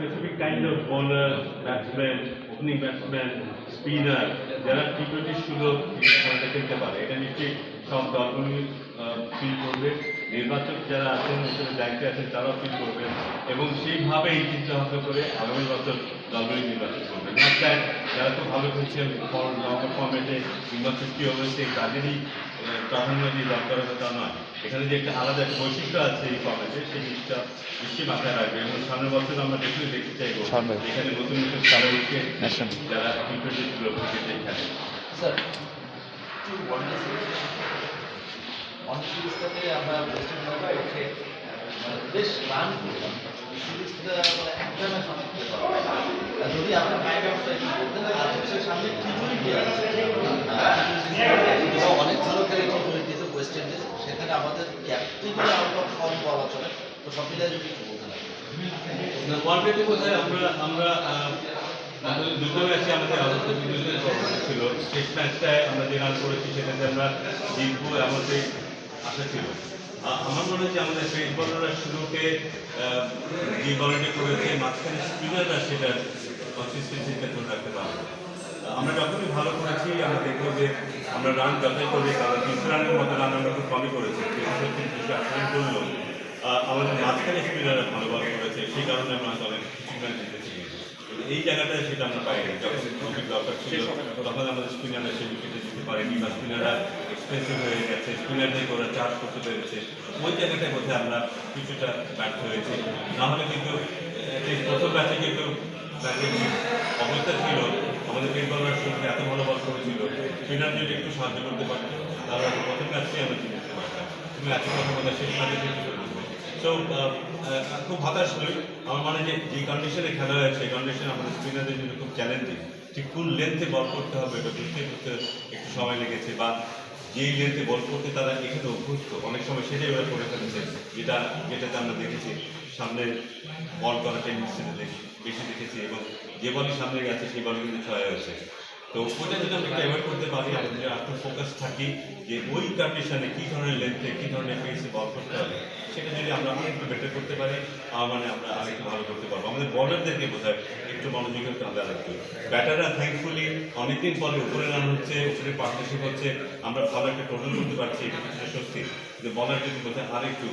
specific kind of bowler, batsman, opening batsman, spinner, যারা T twenty সুযোগ খেলাটা খেলতে পারে এটা নিশ্চয়ই সব দলগুলি ফিল করবে। নির্বাচক যারা আছেন হিসেবে দায়িত্বে আছেন তারাও ফিল করবে। এবং সেইভাবেই চিন্তা ভাবনা করে আগামী বছর দলগুলি নির্বাচন করবে। যারা খুব ভালো খেলছেন নগর ফর্মেটে কিংবা ফিফটি ওভার্সে তাদেরই আহ, প্রাধান্য দিয়ে দরকার হবে তা নয়। এখানে যে একটা আলাদা একটা বৈশিষ্ট্য আছে এই ফর্মেটে সেই জিনিসটা নিশ্চয়ই মাথায় রাখবে এবং সামনের বছর আমরা দেখতে দেখতে চাইব সামনে। এখানে নতুন নতুন National. যারা টি টোয়েন্টি সুযোগ ক্রিকেটে স্যার একটু ওয়ানডে সিরিজ ওয়ানডে সিরিজটাতে আমরা মানে বেশ রান করলাম। সিরিজটা মানে যদি আপনার ফাইভ আউটটা একটু করতেন আর হচ্ছে সামনে টি টোয়েন্টি আছে আহ, অনেক ভালো খেলে টি টোয়েন্টিতে ওয়েস্ট ইন্ডিজ সেখানে আমাদের ক্যাপ্টেনই আউট অফ তো সব মিলিয়ে যদি বলতেন ওয়ানডেতে বোধহয় আমরা আমরা দুটো ম্যাচে আমাদের ছিল। শেষ ম্যাচটায় আমরা যে রান করেছি সেটাতে আমরা জিতবো আশা ছিল। আমার মনে হচ্ছে আমাদের পেস বলাররা যে বলারটি করেছে মাঝখানে স্পিনাররা সেটা কনসিস্টেন্সিটা ধরে রাখতে আমরা যখনই ভালো করেছি আমরা দেখব যে আমরা রান করি কারণ তিনশো রানের মতো রান আমরা খুব কমই করেছি। তিনশো তিনশো আহ, আমাদের মাঝখানে স্পিনাররা ভালো বল করেছে, সেই কারণে আমরা অনেক স্পিনার জিতেছি। এই জায়গাটায় সেটা আমরা পাইনি যখন দরকার ছিল, তখন আমাদের স্পিনাররা সেই উইকেটে দিতে পারেনি বা স্পিনাররা এক্সপেন্সিভ হয়ে গেছে স্পিনারদের ওরা চার্জ করতে পেরেছে। ওই জায়গাটায় বোধহয় আমরা কিছুটা ব্যর্থ হয়েছি। না হলে কিন্তু প্রথম ম্যাচে কিন্তু ব্যাটিং অবস্থা ছিল, আমাদের পেট বলার সঙ্গে এত ভালো বল করেছিল স্পিনার যদি একটু সাহায্য করতে পারতো, তাহলে প্রথম ম্যাচটাই আমরা জিতে পারতাম। তুমি এত কথা বলে শেষ ম্যাচে সো খুব হতাশ হই। আমার মনে যে যে কন্ডিশনে খেলা হয় সেই কন্ডিশনে আমাদের স্পিনারদের জন্য খুব চ্যালেঞ্জিং ঠিক কোন লেন্থে বল করতে হবে, এটা বুঝতে বুঝতে একটু সময় লেগেছে, বা যেই লেন্থে বল করতে তারা এখানে অভ্যস্ত। অনেক সময় সেটাই ওরা করে ফেলেছে, যেটা, যেটাতে আমরা দেখেছি, সামনে বল করার টেন্ডেন্সিটা দেখি বেশি দেখেছি, এবং যে বলই সামনে গেছে, সেই বলে কিন্তু ছয় হয়েছে। তো ওইটা যদি আমরা অ্যাভয়েড করতে পারি, আমাদের যদি একটু ফোকাস থাকি যে ওই কন্ডিশনে কী ধরনের লেন্থে কী ধরনের পেসে বল করতে হবে। সেটা যদি আমরা একটু বেটার করতে পারি মানে আমরা আরেকটু ভালো করতে পারব। আমাদের বর্ডারদেরকে বোধহয় একটু আরেকটু ব্যাটাররা থ্যাঙ্কফুলি অনেকদিন পরে উপরে রান হচ্ছে, উপরে পার্টনারশিপ হচ্ছে, আমরা ভালো একটা টোটাল করতে পারছি, এটা সত্যি কিন্তু বলার যদি বোধহয় আরেকটু।